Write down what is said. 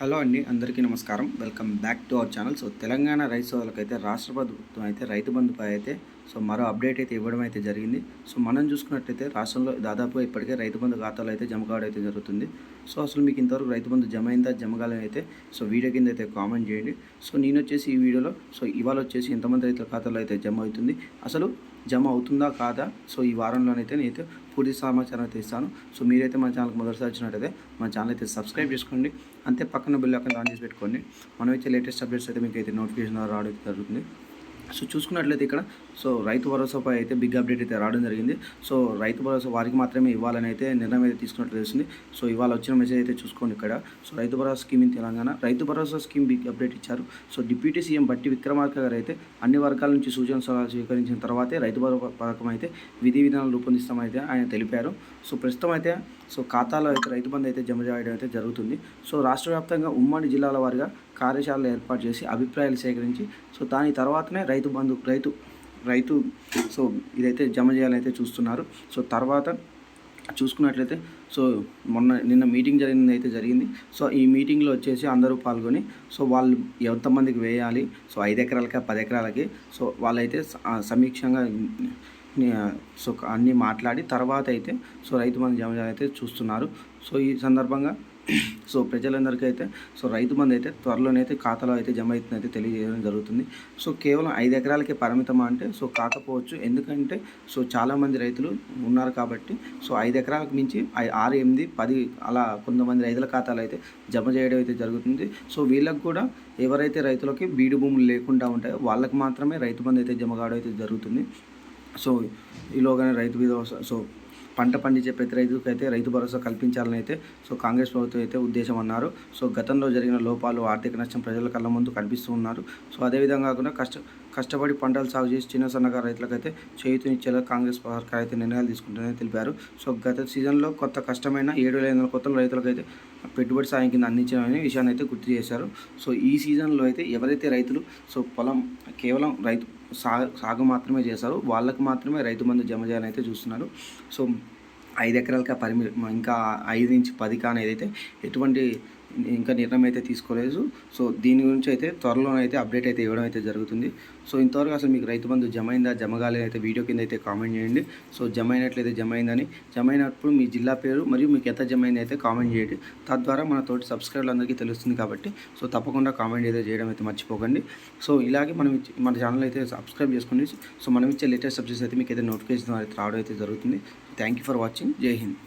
Hello అండి అందరికీ నమస్కారం. Welcome back to our channel. So Telangana రైతు సోదరులకైతే రాష్ట్ర ప్రభుత్వం అయితే రైతు బంధుపై అయితే సో మరో అప్డేట్ అయితే ఇవ్వడం అయితే జరిగింది. సో మనం చూసుకున్నట్లయితే రాష్ట్రంలో దాదాపు ఇప్పటికే రైతు బంధు ఖాతాలు అయితే జమ కావడం అయితే జరుగుతుంది. సో అసలు మీకు ఇంతవరకు రైతు బంధు జమ అయిందా జమ కాలని అయితే సో వీడియో కింద అయితే కామెంట్ చేయండి. సో నేను వచ్చేసి ఈ వీడియోలో సో ఇవాళ వచ్చేసి ఎంతమంది రైతుల ఖాతాలో అయితే జమ అవుతుంది. అసలు జమ అవుతుందా కాదా? సో ఈ వారంలోనైతే నేనైతే పూర్తి సమాచారం అయితే ఇస్తాను సో మీరైతే మన ఛానల్కి మొదటిసారి వచ్చినట్టయితే మన ఛానల్ అయితే సబ్స్క్రైబ్ చేసుకోండి. అంతే పక్కన బిల్ అక్కడ ఆన్ చేసి పెట్టుకోండి. మనం అయితే లేటెస్ట్ అప్డేట్స్ అయితే మీకు అయితే నోటిఫికేషన్ ద్వారా రావడం జరుగుతుంది. సో చూసుకున్నట్లయితే ఇక్కడ సో రైతు భరోసాపై అయితే బిగ్ అప్డేట్ అయితే రావడం జరిగింది. సో రైతు భరోసా వారికి మాత్రమే ఇవ్వాలని అయితే నిర్ణయం అయితే తీసుకున్నట్లు తెలిసింది సో ఇవాళ వచ్చిన మెసేజ్ అయితే చూసుకోండి ఇక్కడ. సో రైతు Bharosa scheme in Telangana Rythu Bharosa scheme big update ఇచ్చారు. So deputy CM Bhatti Vikramarka garu అయితే అన్ని వర్గాల నుంచి సూచన సలహాలు స్వీకరించిన తర్వాతే రైతు భరోసా పథకం అయితే విధి విధానాలు రూపొందిస్తామైతే ఆయన తెలిపారు. సో ప్రస్తుతం అయితే సో ఖాతాలో అయితే రైతు బంధు అయితే జమ చేయడం అయితే జరుగుతుంది. సో రాష్ట్ర వ్యాప్తంగా ఉమ్మడి జిల్లాల వారిగా కార్యశాలలు ఏర్పాటు చేసి అభిప్రాయాలు సేకరించి సో దాని తర్వాతనే రైతు బంధు రైతు రైతు సో ఇదైతే జమ చేయాలని అయితే చూస్తున్నారు. సో తర్వాత చూసుకున్నట్లయితే సో మొన్న నిన్న మీటింగ్ జరిగింది అయితే జరిగింది. సో ఈ మీటింగ్లో వచ్చేసి అందరూ పాల్గొని సో వాళ్ళు ఎంతమందికి వేయాలి సో ఐదు ఎకరాలకి పది ఎకరాలకి సో వాళ్ళైతే సమీక్షంగా సో అన్నీ మాట్లాడి తర్వాత అయితే సో రైతు మంది జమ చేయాలైతే అయితే చూస్తున్నారు. సో ఈ సందర్భంగా సో ప్రజలందరికీ అయితే సో రైతు బంధు అయితే త్వరలోనైతే ఖాతాలో అయితే జమ అవుతుంది అయితే తెలియజేయడం జరుగుతుంది. సో కేవలం ఐదు ఎకరాలకే పరిమితమా అంటే సో కాకపోవచ్చు. ఎందుకంటే సో చాలామంది రైతులు ఉన్నారు కాబట్టి సో ఐదు ఎకరాలకు మించి ఆరు ఎనిమిది పది అలా కొంతమంది రైతుల ఖాతాలు అయితే జమ చేయడం అయితే జరుగుతుంది. సో వీళ్ళకు కూడా ఎవరైతే రైతులకి బీడు భూములు లేకుండా ఉంటాయో వాళ్ళకి మాత్రమే రైతు బంధు అయితే జమ కావడం అయితే జరుగుతుంది. సో ఈలోగానే రైతు మీద సో పంట పండించే ప్రతి రైతుకు అయితే రైతు భరోసా కల్పించాలని అయితే సో కాంగ్రెస్ ప్రభుత్వం అయితే ఉద్దేశం అన్నారు. సో గతంలో జరిగిన లోపాలు ఆర్థిక నష్టం ప్రజల కళ్ళ ముందు కనిపిస్తూ ఉన్నారు. సో అదేవిధంగా కాకుండా కష్ట కష్టపడి పంటలు సాగు చేసి చిన్న సన్నకారు రైతులకైతే చేయూతనిచ్చేలా కాంగ్రెస్ సర్కార్ అయితే నిర్ణయాలు తీసుకుంటుందని తెలిపారు. సో గత సీజన్లో కొత్త కష్టమైన ఏడు వేల ఐదు వందల కొత్త రైతులకైతే పెట్టుబడి సాయం కింద అందించడం విషయాన్ని అయితే గుర్తు చేశారు. సో ఈ సీజన్లో అయితే ఎవరైతే రైతులు సో పొలం కేవలం రైతు సాగు సాగు మాత్రమే చేశారు. వాళ్ళకు మాత్రమే రైతు బంధు జమ చేయాలని అయితే చూస్తున్నారు. సో ఐదు ఎకరాలకి ఆ పరిమి ఇంకా ఐదు నుంచి పది కానీ ఏదైతే ఎటువంటి ఇంకా నిర్ణయం అయితే తీసుకోలేదు. సో దీని గురించి అయితే త్వరలోనైతే అప్డేట్ అయితే ఇవ్వడం అయితే జరుగుతుంది. సో ఇంతవరకు అసలు మీకు రైతు బంధు జమ అయిందా జమ అయితే వీడియో కింద అయితే కామెంట్ చేయండి. సో జమ అయినట్లయితే జమ అయిందని జమ అయినప్పుడు మీ జిల్లా పేరు మరియు మీకు ఎంత జమ అయింది అయితే కామెంట్ చేయండి. తద్వారా మన తోటి సబ్స్క్రైబర్లు అందరికీ తెలుస్తుంది కాబట్టి సో తప్పకుండా కామెంట్ అయితే చేయడం అయితే మర్చిపోకండి. సో ఇలాగే మనం మన ఛానల్ అయితే సబ్స్క్రైబ్ చేసుకోండి సో మనం ఇచ్చే లేటెస్ట్ సబ్జెక్ట్స్ అయితే మీకు అయితే నోటిఫికేషన్ అయితే రావడం అయితే జరుగుతుంది. Thank you for watching. Jai Hind.